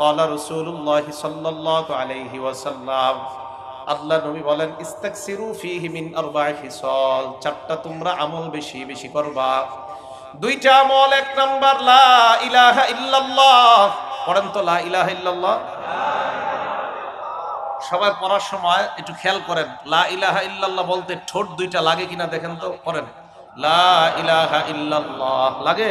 কলা রসুল্লাহ সাল্লাহ আলহি ওয়াসাল্লাম আল্লাহ নবী বলেন, ইস্তাকসিরু ফিহি মিন আরবাই হিসল। চারটা তোমরা আমল বেশি বেশি করবা। দুইটা আমল, এক নাম্বার, লা ইলাহা ইল্লাল্লাহ। পড়েন তো লা ইলাহা ইল্লাল্লাহ? সবাই পড়ার সময় একটু খেয়াল করেন, লা ইলাহা ইল্লাল্লাহ বলতে ঠোঁট দুইটা লাগে কিনা দেখেন তো করেন লা ইলাহা ইল্লাল্লাহ, লাগে?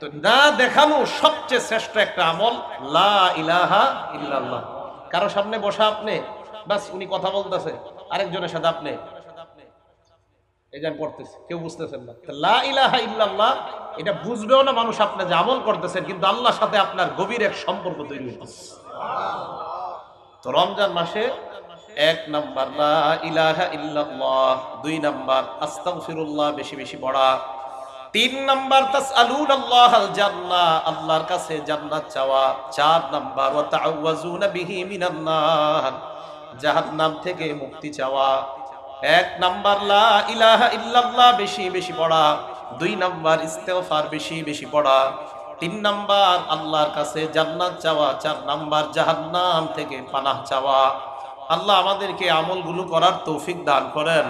তো না দেখানো সবচেয়ে শ্রেষ্ঠ একটা আমল কারও সামনে বসা আপনি? বাস উনি কথা বলতেছে, আরেকজনের সাথে আপনি? মানুষ আপনি যে আমল করতেছেন, কিন্তু আল্লাহর সাথে আপনার গভীর এক সম্পর্ক তৈরি তো রমজান মাসে এক নাম্বার, লা ইলাহা দুই নাম্বার, আস্তাগফিরুল্লাহ, বেশি বেশি পড়া। তিন নাম্বার তাসআলুন আল্লাহ আল জান্নাহ আল্লাহর কাছে জান্নাত চাওয়া। চার নাম্বার, ওয়া তাআওয়াজুনা বিহি মিনান নার, জাহান্নাম থেকে মুক্তি চাওয়া। এক নাম্বার, লা ইলাহা ইল্লাল্লাহ, বেশি বেশি পড়া। দুই নাম্বার, ইস্তেগফার বেশি বেশি পড়া। তিন নাম্বার, আল্লাহর কাছে জান্নাত চাওয়া। চার নাম্বার, জাহান্নাম থেকে পানাহ চাওয়া। আল্লাহ আমাদেরকে আমলগুলো করার তৌফিক দান করেন।